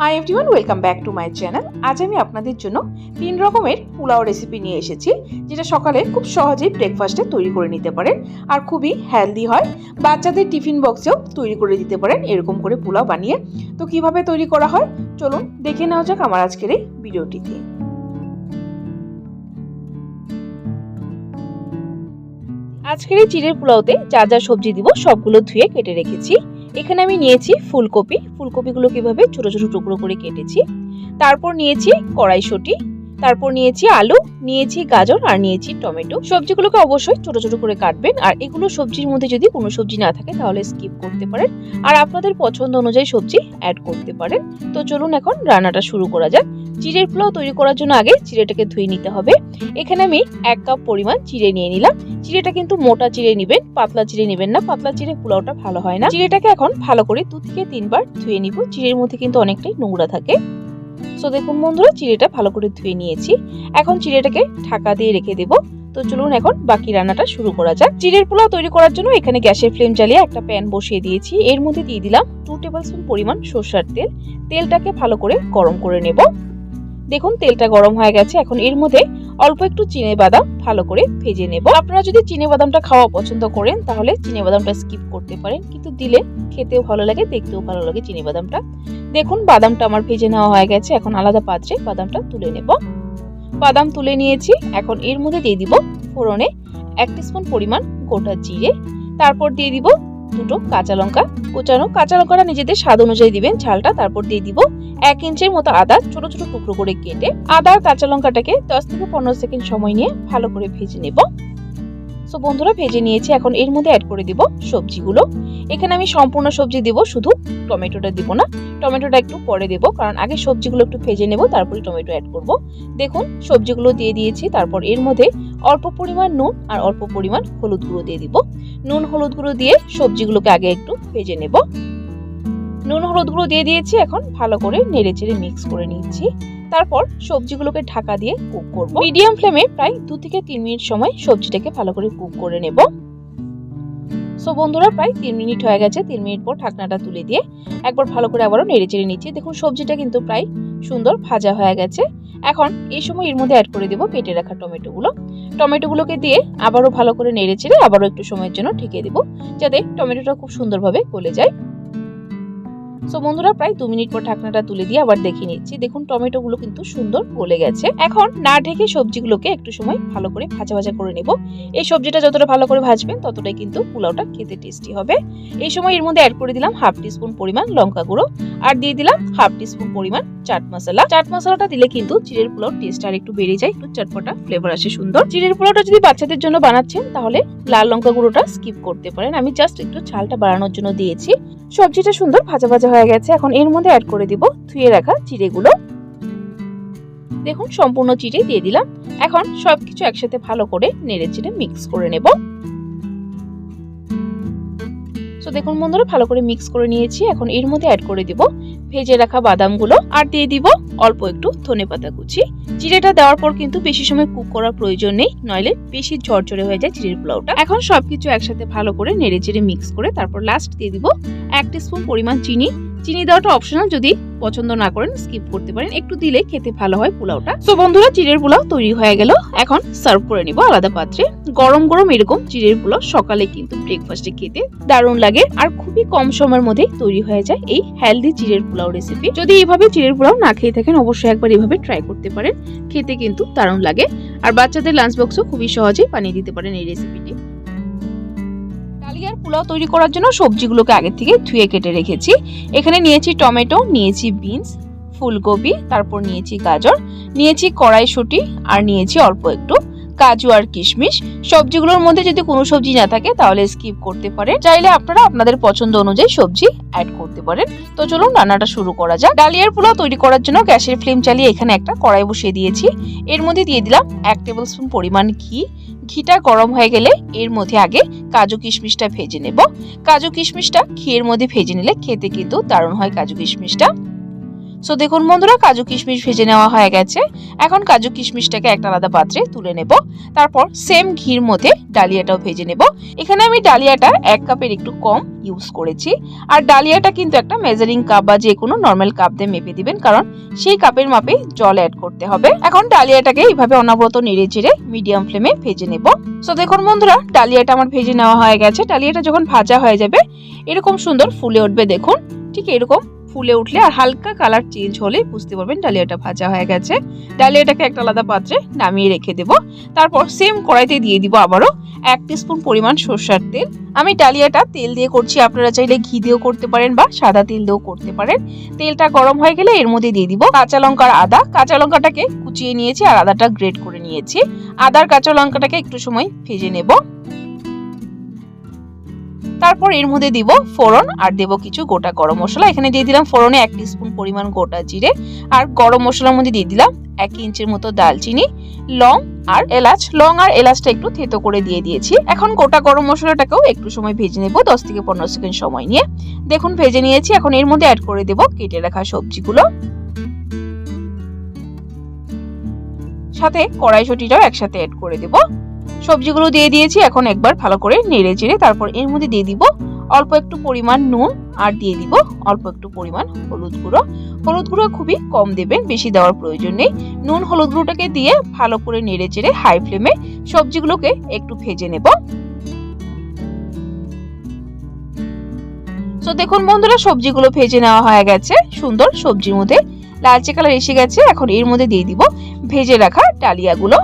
Hi everyone welcome back to my channel আজ আমি আপনাদের জন্য তিন রকমের পোলাও রেসিপি নিয়ে এসেছি, যেটা সকালে খুব সহজেই ব্রেকফাস্টে তৈরি করে নিতে পারেন আর খুবই হেলদি হয়। বাচ্চাদের টিফিন বক্সেও তৈরি করে দিতে পারেন, এরকম করে পোলাও বানিয়ে। তো কীভাবে তৈরি করা হয়? চলুন দেখে নেওয়া যাক আমার আজকের এই ভিডিওটিতে। আজকের এই চিড়ের পোলাওতে যা যা সবজি দিব, সবগুলো ধুয়ে কেটে রেখেছি। এখানে আমি নিয়েছি ফুলকপি। ফুলকপিগুলো কীভাবে ছোটো ছোটো টুকরো করে কেটেছি। তারপর নিয়েছি কড়াইশুঁটি। তারপর নিয়েছি আলু, নিয়েছি গাজর আর নিয়েছি টমেটো। সবজিগুলোকে অবশ্যই ছোট ছোট করে কাটবেন আর এগুলো সবজির মধ্যে যদি কোনো সবজি না থাকে তাহলে স্কিপ করতে পারেন। আর আপনাদের পছন্দ অনুযায়ী সবজি অ্যাড করতে পারেন। তো চলুন এখন রান্নাটা শুরু করা যাক। চিড়ের পোলাও তৈরি করার জন্য আগে চিড়েটাকে ধুয়ে নিতে হবে। এখানে আমি এক কাপ পরিমাণ চিড়ে নিয়ে নিলাম। চিড়েটা কিন্তু মোটা চিড়ে নেবেন, পাতলা চিড়ে নেবেন না। পাতলা চিড়ে পোলাওটা ভালো হয় না। চিড়েটাকে এখন ভালো করে দু থেকে তিনবার ধুয়ে নিব। চিড়ের মধ্যে কিন্তু অনেকটাই নোংরা থাকে। সো দেখুন বন্ধুরা, চিড়েটা ভালো করে ধুয়ে নিয়েছি। এখন চিড়েটাকে ঢাকা দিয়ে রেখে দেব। তো চলুন এখন বাকি রান্নাটা শুরু করা যাক। চিড়ের পোলাও তৈরি করার জন্য এখানে গ্যাসের ফ্লেম জ্বালিয়ে একটা প্যান বসিয়ে দিয়েছি। এর মধ্যে দিয়ে দিলাম টু টেবিল স্পুন পরিমাণ সর্ষার তেল। তেলটাকে ভালো করে গরম করে নেব। দেখুন, তেলটা গরম হয়ে গেছে। এখন এর মধ্যে অল্প একটু চিনে বাদাম ভালো করে ভেজে নেব। আপনারা যদি চিনে বাদামটা খাওয়া পছন্দ করেন, তাহলে চিনে বাদামটা স্কিপ করতে পারেন। কিন্তু দিলে খেতেও ভালো লাগে, দেখতেও ভালো লাগে চিনে বাদামটা। দেখুন, বাদামটা আমার ভেজে নেওয়া হয়ে গেছে। এখন আলাদা পাত্রে বাদামটা তুলে নেব। বাদাম তুলে নিয়েছি। এখন এর মধ্যে দিয়ে দিব ফোড়নে এক স্পুন পরিমাণ গোটা জিরে। তারপর দিয়ে দিব দুটো কাঁচা লঙ্কা। কোচানো কাঁচা লঙ্কাটা নিজেদের স্বাদ অনুযায়ী দিবেন, ঝালটা তারপর দিয়ে দিব এক ইঞ্চের মতো আদা ছোট ছোট টুকরো করে কেটে আদা কাঁচা লঙ্কাটাকে দশ থেকে পনেরো সেকেন্ড সময় নিয়ে ভালো করে ভেজে নেব। সো বন্ধুরা, ভেজে নিয়েছি। এখন এর মধ্যে অ্যাড করে দিব সবজিগুলো। এখানে আমি সম্পূর্ণ সবজি দিব, শুধু টমেটোটা দিব না। টমেটোটা একটু পরে দেব, কারণ আগে সবজিগুলো একটু ভেজে নেব, তারপরে টমেটো অ্যাড করব। দেখুন, সবজিগুলো দিয়ে দিয়েছি, তারপর এর মধ্যে অল্প পরিমাণ নুন আর অল্প পরিমাণ হলুদ গুঁড়ো দিয়ে দিব। নুন, হলুদ গুঁড়ো দিয়ে সবজিগুলোকে আগে একটু ভেজে নেব। নুন হলুদ গুঁড়ো দিয়ে দিয়েছি, এখন ভালো করে নেড়ে চেড়ে মিক্স করে নিচ্ছি। তারপর সবজিগুলোকে ঢাকা দিয়ে কুক করব। মিডিয়াম ফ্লেমে প্রায় দু থেকে তিন মিনিট সময় সবজিটাকে ভালো করে কুক করে নেব। সো বন্ধুরা, প্রায় তিন মিনিট হয়ে গেছে, তিন মিনিট পর ঢাকনাটা তুলে দিয়ে একবার ভালো করে আবারও নেড়ে চেড়ে নিচ্ছি। দেখুন, সবজিটা কিন্তু প্রায় সুন্দর ভাজা হয়ে গেছে। এখন এই সময় এর মধ্যে অ্যাড করে দেবো কেটে রাখা টমেটোগুলো। টমেটোগুলোকে দিয়ে আবারও ভালো করে নেড়ে চেড়ে আবারও একটু সময়ের জন্য ঢেকে দেবো, যাতে টমেটোটা খুব সুন্দরভাবে গলে যায়। সো বন্ধুরা, প্রায় দু মিনিট পর ঢাকনাটা তুলে দিয়ে আবার দেখে নিচ্ছি। দেখুন টমেটো গুলো কিন্তু সুন্দর গলে গেছে। এখন না ঢেকে সবজিগুলোকে একটু সময় ভালো করে ভাজা ভাজা করে নেব। এই সবজিটা যতটা ভালো করে ভাজবেন, ততটাই কিন্তু পোলাওটা খেতে টেস্টি হবে। এই সময় এর মধ্যে অ্যাড করে দিলাম হাফ টিস্পুন পরিমাণ লঙ্কা গুঁড়ো আর দিয়ে দিলাম হাফ টিস্পুন পরিমাণ চাট মশলা। চাট মশলাটা দিলে কিন্তু চিড়ের পোলাও টেস্ট আর একটু বেড়ে যায়, একটু চটপটা ফ্লেভার আসে সুন্দর। চিড়ের পোলাওটা যদি বাচ্চাদের জন্য বানাচ্ছেন, তাহলে লাল লঙ্কা গুঁড়োটা স্কিপ করতে পারেন। আমি জাস্ট একটু ঝালটা বাড়ানোর জন্য দিয়েছি। সবজিটা সুন্দর ভাজা ভাজা হয়ে গেছে। এখন এর মধ্যে অ্যাড করে দিব ধুয়ে রাখা চিড়েগুলো। দেখুন, সম্পূর্ণ চিড়ে দিয়ে দিলাম। এখন সবকিছু একসাথে ভালো করে নেড়ে চিড়ে মিক্স করে নেব। তো দেখুন বন্ধুরা, ভালো করে মিক্স করে নিয়েছি। এখন এর মধ্যে অ্যাড করে দিব ভেজে রাখা বাদামগুলো আর দিয়ে দিব অল্প একটু ধনে পাতা কুচি। চিড়েটা দেওয়ার পর কিন্তু বেশি সময় কুক করার প্রয়োজন নেই, নইলে বেশি ঝরঝরে হয়ে যায় চিড়ের পোলাওটা। এখন সবকিছু একসাথে ভালো করে নেড়ে চেড়ে মিক্স করে তারপর লাস্ট দিয়ে দিব এক স্পুন পরিমাণ চিনি চিনি দেওয়াটা অপশনাল যদি পছন্দ না করেন স্কিপ করতে পারেন। একটু দিলে খেতে ভালো হয় পোলাওটা। তো বন্ধুরা, চিড়ের পোলাও তৈরি হয়ে গেল। এখন সার্ভ করে নিব আলাদা পাত্রে। গরম গরম এরকম চিড়ের পোলাও সকালে কিন্তু ব্রেকফাস্টে খেতে দারুণ লাগে। আর খুবই কম সময়ের মধ্যে তৈরি হয়ে যায় এই হেলদি চিড়ের পোলাও রেসিপি যদি এইভাবে চিড়ের পোলাও না খেয়ে থাকেন, অবশ্যই একবার এভাবে ট্রাই করতে পারেন। খেতে কিন্তু দারুণ লাগে। আর বাচ্চাদের লাঞ্চ বক্সও খুবই সহজেই বানিয়ে দিতে পারেন এই রেসিপিটি ডালিয়ার পোলাও তৈরি করার জন্য সবজিগুলোকে আগে থেকে ধুয়ে কেটে রেখেছি। এখানে নিয়েছি টমেটো, নিয়েছি বিনস, ফুলকপি, তারপর নিয়েছি গাজর, নিয়েছি কড়াইশুঁটি, আর নিয়েছি অল্প একটু কাজু আর কিশমিশ। সবজিগুলোর মধ্যে যদি কোনো সবজি না থাকে, তাহলে স্কিপ করতে পারেন। চাইলে আপনারা আপনাদের পছন্দ অনুযায়ী সবজি অ্যাড করতে পারেন। তো চলুন রান্নাটা শুরু করা যাক। ডালিয়ার পোলাও তৈরি করার জন্য গ্যাসের ফ্লেম চালিয়ে এখানে একটা কড়াই বসিয়ে দিয়েছি। এর মধ্যে দিয়ে দিলাম এক টেবিল স্পুন পরিমাণ ঘি। ঘিটা গরম হয়ে গেলে এর মধ্যে আগে কাজু কিশমিশটা ভেজে নেব। কাজু কিশমিশটা ঘিয়ের মধ্যে ভেজে নিলে খেতে কিন্তু দারুণ হয় কাজু কিশমিশটা। সো দেখুন বন্ধুরা, কাজু কিশমিশ ভেজে নেওয়া হয়ে গেছে। এখন কাজু কিশমিশটাকে একটা আলাদা পাত্রে তুলে নেব। তারপর সেম ঘির মধ্যে ডালিয়াটাও ভেজে নেব। এখানে আমি ডালিয়াটা এক কাপের একটু কম ইউজ করেছি। আর ডালিয়াটা কিন্তু একটা মেজারিং কাপ বা যে কোনো নর্মাল কাপ দিয়ে মেপে দিবেন, কারণ সেই কাপের মাপে জল অ্যাড করতে হবে। এখন ডালিয়াটাকে এইভাবে অনবরত নেড়ে চেড়ে মিডিয়াম ফ্লেমে ভেজে নেব। সো দেখুন বন্ধুরা, ডালিয়াটা আমার ভেজে নেওয়া হয়ে গেছে। ডালিয়াটা যখন ভাজা হয়ে যাবে, এরকম সুন্দর ফুলে উঠবে, দেখুন। ঠিক এরকম ফুলে উঠলে আর হালকা কালার চেঞ্জ হলে বুঝতে পারবেন ডালিয়াটা ভাজা হয়ে গেছে। ডালিয়াটাকে একটা আলাদা পাত্রে নামিয়ে রেখে দেব। তারপর সেম কড়াইতে দিয়ে দিব আবারও এক স্পুন পরিমাণ সর্ষার তেল। আমি ডালিয়াটা তেল দিয়ে করছি, আপনারা চাইলে ঘি দিয়েও করতে পারেন বা সাদা তেল দিয়েও করতে পারেন। তেলটা গরম হয়ে গেলে এর মধ্যে দিয়ে দিব কাঁচা লঙ্কার আদা। কাঁচা লঙ্কাটাকে কুচিয়ে নিয়েছি আর আদাটা গ্রেট করে নিয়েছি। আদার কাঁচা লঙ্কাটাকে একটু সময় ভেজে নেব। তারপর এর মধ্যে দিব ফোড়ন আর দেব কিছু গোটা গরম মশলা। এখানে দিয়ে দিলাম ফোড়নে এক স্পুন পরিমাণ গোটা জিরে আর গরম মশলার মধ্যে দিয়ে দিলাম এক ইঞ্চির মতো দালচিনি লং আর এলাচ। লং আর এলাচটা একটু থেতো করে দিয়ে দিয়েছি। এখন গোটা গরম মশলাটাকেও একটু সময় ভেজে নেব দশ থেকে পনেরো সেকেন্ড সময় নিয়ে। দেখুন ভেজে নিয়েছি, এখন এর মধ্যে অ্যাড করে দেব কেটে রাখা সবজিগুলো। সাথে কড়াইশুটিটাও একসাথে অ্যাড করে দেব। সবজিগুলো দিয়ে দিয়েছি, এখন একবার ভালো করে নেড়ে চেড়ে তারপর এর মধ্যে দিয়ে দিব অল্প একটু পরিমাণ নুন আর দিয়ে দিব অল্প একটু পরিমাণ হলুদ গুঁড়ো। হলুদ গুঁড়ো খুবই কম দেবেন, বেশি দেওয়ার প্রয়োজন নেই। নুন হলুদ গুঁড়োটাকে দিয়ে ভালো করে নেড়ে চেড়ে হাই ফ্লেমে সবজিগুলোকে একটু ভেজে নেব। তো দেখুন বন্ধুরা, সবজিগুলো ভেজে নেওয়া হয়ে গেছে, সুন্দর সবজির মধ্যে। লালচে কালার এসে গেছে, এখন এর মধ্যে দিয়ে দিব ভেজে রাখা ডালিয়াগুলো।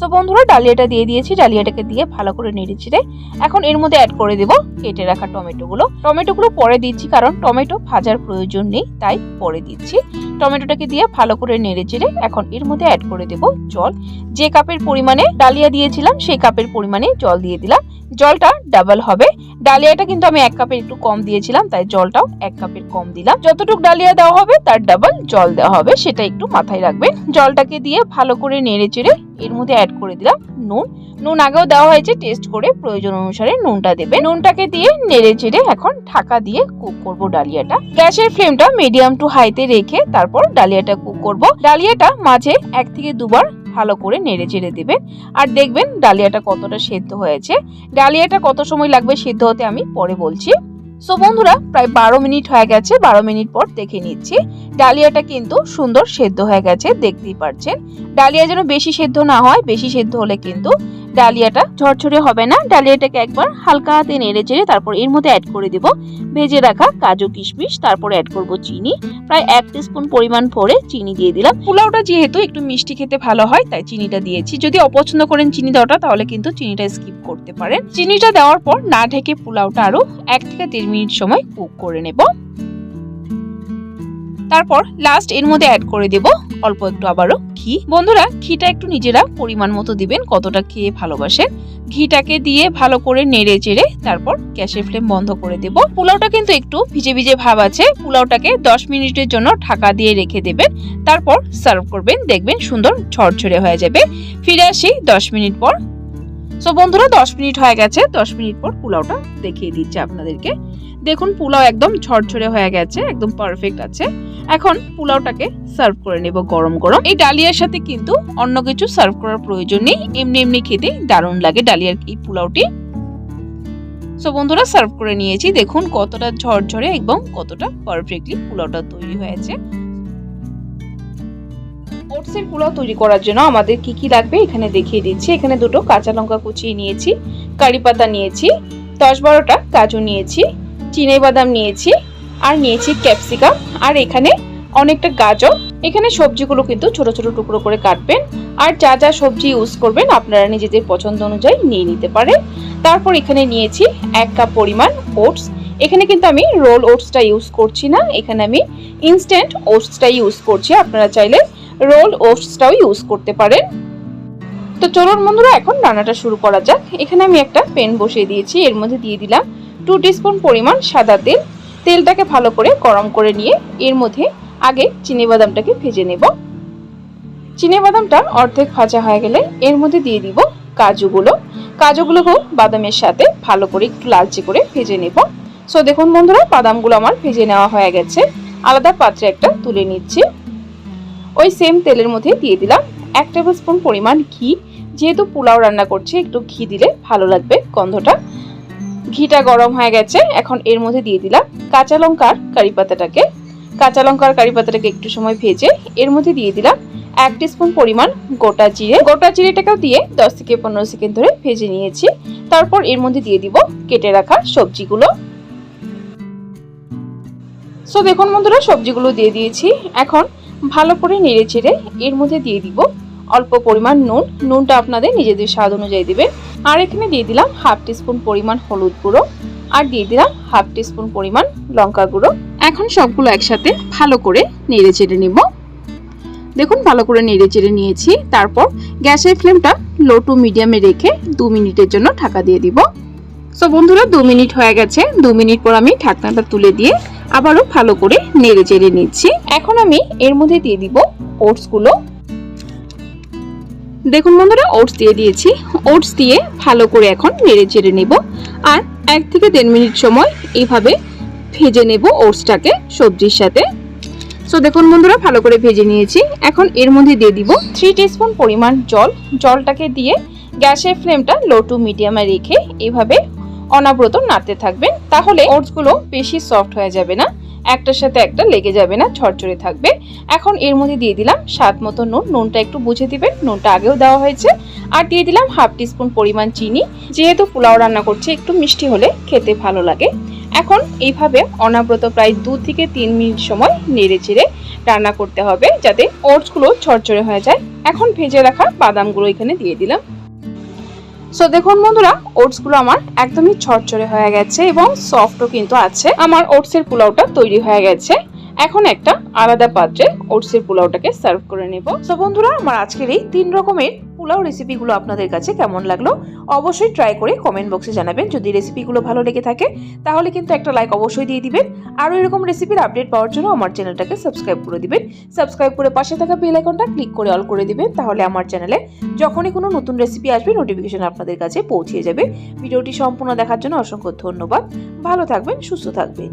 তো বন্ধুরা, ডালিয়াটা দিয়ে দিয়েছি। ডালিয়াটাকে দিয়ে ভালো করে নেড়ে চেড়ে এখন এর মধ্যে অ্যাড করে দেব কেটে রাখা টমেটোগুলো। টমেটোগুলো পরে দিচ্ছি কারণ টমেটো ভাজার প্রয়োজন নেই, তাই পরে দিচ্ছি। টমেটোটাকে দিয়ে ভালো করে নেড়ে চেড়ে এখন এর মধ্যে অ্যাড করে দেব জল। যে কাপের পরিমাণে ডালিয়া দিয়েছিলাম, সেই কাপের পরিমাণে জল দিয়ে দিলাম। জলটা ডাবল হবে। ডালিয়াটা কিন্তু আমি এক কাপের একটু কম দিয়েছিলাম, তাই জলটাও এক কাপের কম দিলাম। যতটুকু ডালিয়া দেওয়া হবে, তার ডাবল জল দেওয়া হবে, সেটা একটু মাথায় রাখবেন। জলটাকে দিয়ে ভালো করে নেড়ে চেড়ে এর মধ্যে অ্যাড করে দিলাম নুন। নুন আগেও দেওয়া হয়েছে টেস্ট করে প্রয়োজন অনুসারে নুনটা দেবে। নুনটাকে দিয়ে নেড়ে চেড়ে এখন ঢাকা দিয়ে কুক করব ডালিয়াটা। গ্যাসের ফ্লেমটা মিডিয়াম টু হাইতে রেখে তারপর ডালিয়াটা কুক করব। ডালিয়াটা মাঝে এক থেকে দুবার ভালো করে নেড়ে চেড়ে দেবেন আর দেখবেন ডালিয়াটা কতটা সেদ্ধ হয়েছে। ডালিয়াটা কত সময় লাগবে সেদ্ধ হতে আমি পরে বলছি। সো বন্ধুরা, প্রায় বারো মিনিট হয়ে গেছে, বারো মিনিট পর দেখে নিচ্ছি। ডালিয়াটা কিন্তু সুন্দর সেদ্ধ হয়ে গেছে, দেখতেই পারছেন। ডালিয়া যেন বেশি সেদ্ধ না হয়, বেশি সেদ্ধ হলে কিন্তু ডালিয়াটা ঝরঝরে হবে না। ডালিয়াটাকে একবার হালকা হাতে নেড়ে চেড়ে তারপর এর মধ্যে অ্যাড করে দেব। ভেজে রাখা কাজু কিশমিশ, তারপর অ্যাড করব চিনি। প্রায় এক স্পুন পরিমাণ ভরে চিনি দিয়ে দিলাম। পোলাওটা যেহেতু একটু মিষ্টি খেতে ভালো হয়, তাই চিনিটা দিয়েছি। যদি অপছন্দ করেন চিনি দেওয়াটা, তাহলে কিন্তু চিনিটা স্কিপ করতে পারেন। চিনিটা দেওয়ার পর না ঢেকে পোলাওটা আরও এক থেকে দেড় মিনিট সময় কুক করে নেব। তারপর লাস্ট এর মধ্যে অ্যাড করে দেব অল্প একটু আবারও ঘি। বন্ধুরা, ঘিটা একটু নিজেরা পরিমাণ মতো দিবেন, কতটা খেয়ে ভালোবাসেন ঘিটাকে দিয়ে ভালো করে নেড়ে চেড়ে তারপর গ্যাসের ফ্লেম বন্ধ করে দেব। পোলাওটা কিন্তু একটু ভিজে ভিজে ভাব আছে। পোলাওটাকে দশ মিনিটের জন্য ঢাকা দিয়ে রেখে দেবেন। তারপর সার্ভ করবেন, দেখবেন সুন্দর ঝরঝরে হয়ে যাবে। ফিরে আসি দশ মিনিট পর। সো বন্ধুরা, দশ মিনিট হয়ে গেছে। দশ মিনিট পর পোলাওটা দেখিয়ে দিচ্ছে আপনাদেরকে। দেখুন, পোলাও একদম ঝরঝরে হয়ে গেছে, একদম পারফেক্ট আছে। এখন পোলাওটাকে সার্ভ করে নেব গরম গরম। এই ডালিয়ার সাথে কিন্তু অন্য কিছু সার্ভ করার প্রয়োজন নেই। এমনি এমনি খেতে দারুণ লাগে ডালিয়ার এই পোলাওটি। সো বন্ধুরা সার্ভ করে নিয়েছি। দেখুন, কতটা ঝরঝরে এবং কতটা পারফেক্টলি পোলাওটা তৈরি হয়েছে। ওটসের পোলাও তৈরি করার জন্য আমাদের কি কি লাগবে এখানে দেখিয়ে দিচ্ছি। এখানে দুটো কাঁচা লঙ্কা কুচিয়ে নিয়েছি, কারি পাতা নিয়েছি, দশ বারোটা কাজু নিয়েছি চিনে বাদাম নিয়েছি, আর নিয়েছি ক্যাপসিকাম, আর এখানে অনেকটা গাজর। এখানে সবজিগুলো কিন্তু ছোট ছোট টুকরো করে কাটবেন, আর যা যা সবজি ইউজ করবেন আপনারা নিজেদের পছন্দ অনুযায়ী নিয়ে নিতে পারেন। তারপর এখানে নিয়েছি এক কাপ পরিমাণ ওটস। এখানে কিন্তু আমি রোল ওটসটা ইউজ করছি না, এখানে আমি ইনস্ট্যান্ট ওটসটা ইউজ করছি। আপনারা চাইলে রোল ওটসটাও ইউজ করতে পারেন। তো চলুন বন্ধুরা, এখন রান্নাটা শুরু করা যাক। এখানে আমি একটা প্যান বসিয়ে দিয়েছি, এর মধ্যে দিয়ে দিলাম টু টিস্পুন পরিমাণ সাদা তেল। তেলটাকে ভালো করে গরম করে নিয়ে এর মধ্যে আগে বাদামটাকে ভেজে নেব। বাদামটা অর্ধেক ভাজা হয়ে গেলে এর মধ্যে দিয়ে দিব কাজুগুলো। কাজুগুলোকেও বাদামের সাথে ভালো করে একটু লালচে করে ভেজে নেব। সো দেখুন বন্ধুরা, বাদামগুলো আমার ভেজে নেওয়া হয়ে গেছে। আলাদা পাত্রে একটা তুলে নিচ্ছি। ওই সেম তেলের মধ্যে দিয়ে দিলাম এক টেবিল স্পুন পরিমাণ ঘি। যেহেতু পোলাও রান্না করছি, একটু ঘি দিলে ভালো লাগবে গন্ধটা। ঘিটা গরম হয়ে গেছে, এখন এর মধ্যে দিয়ে দিলাম কাঁচা লঙ্কার কারি পাতাটাকে। কাঁচা লঙ্কার কারি পাতাটাকে একটু সময় ভেজে এর মধ্যে দিয়ে দিলাম এক স্পুন পরিমাণ গোটা জিরে। গোটা জিরেটাকেও দিয়ে দশ থেকে পনেরো সেকেন্ড ধরে ভেজে নিয়েছি। তারপর এর মধ্যে দিয়ে দিব কেটে রাখা সবজিগুলো। সো দেখুন বন্ধুরা, সবজিগুলো দিয়ে দিয়েছি। এখন ভালো করে নেড়ে চেড়ে এর মধ্যে দিয়ে দিব অল্প পরিমাণ নুন। নুনটা আপনাদের নিজেদের স্বাদ অনুযায়ী দিবেন। আর এখানে দিয়ে দিলাম হাফ টিস্পুন পরিমাণ হলুদ গুঁড়ো। আর দিয়ে দিলাম হাফ টিস্পুন পরিমাণ লঙ্কা গুঁড়ো। এখন সবগুলো একসাথে ভালো করে নেড়ে চেড়ে নেব। দেখুন, ভালো করে নেড়ে চেড়ে নিয়েছি। তারপর গ্যাসের ফ্লেমটা লো টু মিডিয়ামে রেখে দু মিনিটের জন্য ঢাকা দিয়ে দিব। সো বন্ধুরা, দু মিনিট হয়ে গেছে। দু মিনিট পর আমি ঢাকনাটা তুলে দিয়ে আবারও ভালো করে নেড়ে চেড়ে নিচ্ছি। এখন আমি এর মধ্যে দিয়ে দিব ওটসগুলো। দেখুন বন্ধুরা ওটস দিয়ে দিয়েছি। ওটস দিয়ে ভালো করে এখন নেড়ে চেড়ে নেব। আর এক থেকে দেড় মিনিট সময় এইভাবে ভেজে নেব ওটসটাকে সবজির সাথে। সো দেখুন বন্ধুরা, ভালো করে ভেজে নিয়েছি। এখন এর মধ্যে দিয়ে দিব থ্রি টিস্পুন পরিমাণ জল। জলটাকে দিয়ে গ্যাসের ফ্লেমটা লো টু মিডিয়ামে রেখে এভাবে অনাব্রত নাড়তে থাকবেন। তাহলে ওটসগুলো বেশি সফট হয়ে যাবে না। একটার সাথে একটা লেগে যাবে না, ঝরঝরে থাকবে। এখন এর মধ্যে দিয়ে দিলাম স্বাদ মতো নুন। নুনটা একটু বুঝে দিবেন, নুনটা আগেও দেওয়া হয়েছে। আর দিয়ে দিলাম হাফ টিস্পুন পরিমাণ চিনি। যেহেতু পোলাও রান্না করছি, একটু মিষ্টি হলে খেতে ভালো লাগে। এখন এইভাবে অনাব্রত প্রায় দু থেকে তিন মিনিট সময় নেড়ে চেড়ে রান্না করতে হবে, যাতে ওটসগুলো ঝরঝরে হয়ে যায়। এখন ভেজে রাখা বাদামগুলো এখানে দিয়ে দিলাম। সো দেখুন বন্ধুরা ওটসগুলো আমার একদমই ছড়ছড়ে হয়ে গেছে এবং সফটও কিন্তু আছে। আমার ওটসের পোলাওটা তৈরি হয়ে গেছে। এখন একটা আলাদা পাত্রে ওটসের পোলাওটাকে সার্ভ করে নেব। সো বন্ধুরা, আমার আজকের এই তিন রকমের পোলাও রেসিপিগুলো আপনাদের কাছে কেমন লাগল, অবশ্যই ট্রাই করে কমেন্ট বক্সে জানাবেন। যদি রেসিপিগুলো ভালো লেগে থাকে, তাহলে কিন্তু একটা লাইক অবশ্যই দিয়ে দিবেন। আরও এরকম রেসিপির আপডেট পাওয়ার জন্য আমার চ্যানেলটাকে সাবস্ক্রাইব করে দিবেন। সাবস্ক্রাইব করে পাশে থাকা বেল আইকনটা ক্লিক করে অল করে দিবেন, তাহলে আমার চ্যানেলে যখনই কোনো নতুন রেসিপি আসবে নোটিফিকেশন আপনাদের কাছে পৌঁছে যাবে। ভিডিওটি সম্পূর্ণ দেখার জন্য অসংখ্য ধন্যবাদ। ভালো থাকবেন, সুস্থ থাকবেন।